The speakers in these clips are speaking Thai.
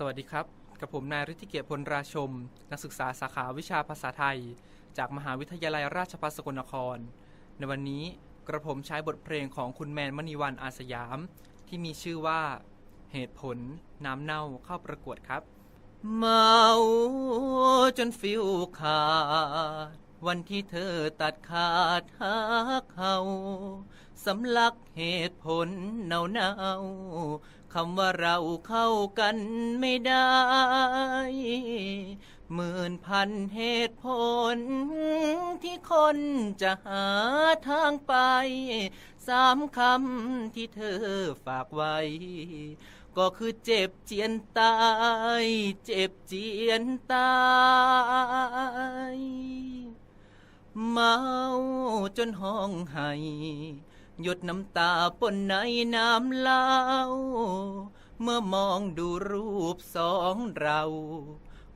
สวัสดีครับ กับผมนายฤทธิเกียรติพลราชม นักศึกษาสาขาวิชาภาษาไทย จากมหาวิทยาลัยราชภัฏสกลนคร ในวันนี้กระผมใช้บทเพลงของคุณแมนมณีวันอาสยาม ที่มีชื่อว่า เหตุผลน้ำเน่าเข้าประกวดครับ เมาจนฟิวขาด วันที่เธอตัดขาดหักเฮาสำลักเหตุผลเนาเนาคำว่าเราเข้ากันไม่ได้หมื่นพันเหตุผล ที่คนจะหาทางไป สามคำที่เธอฝากไว้ ก็คือเจ็บเจียนตาย เจ็บเจียนตาย เมาจนห้องไห้หยดน้ำตาปนในน้ำเล่า เมื่อมองดูรูปสองเรา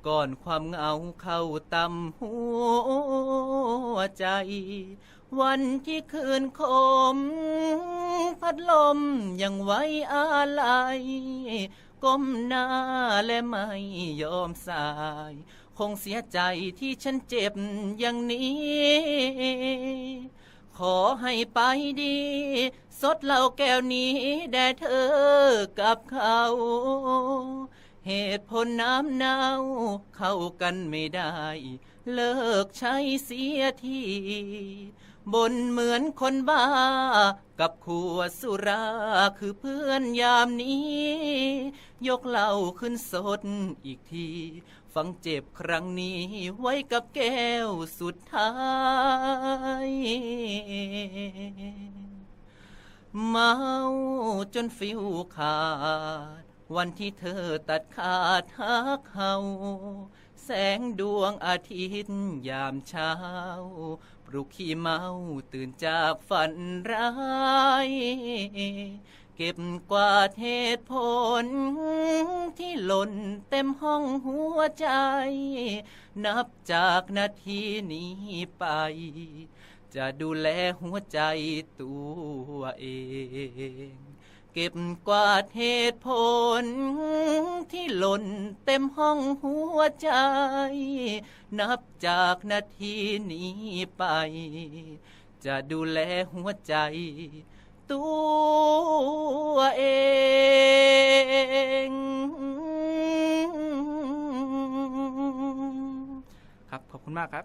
ก่อนความเหงาเข้าตำหัวใจ วันที่คืนคม พัดลมยังไว้อาลัยก้มหน้าและไม่ยอมสาย คงเสียใจที่ฉันเจ็บอย่างนี้ ขอให้ไปดี สดเหล้าแก้วนี้แด่เธอกับเขา เหตุผลน้ำเน่าเข้ากันไม่ได้ เลิกใช้เสียทีบนเหมือนคนบ้า กับขวดสุราคือเพื่อนยามนี้ ยกเหล้าขึ้นสดอีกที ฟังเจ็บครั้งนี้ไว้กับแก้วสุดท้ายเมาจนฟิวขาด วันที่เธอตัดขาดหักเฮาแสงดวงอาทิตย์ยามเช้า ปลุกขี้เมาตื่นจากฝันร้าย เก็บกวาดเหตุผล ที่หล่นเต็มห้องหัวใจ นับจากนาทีนี้ไป จะดูแลหัวใจตัวเอง เก็บกวาดเหตุผล ที่หล่นเต็มห้องหัวใจ นับจากนาทีนี้ไป จะดูแลหัวใจ ตัวเองครับ ขอบคุณมากครับ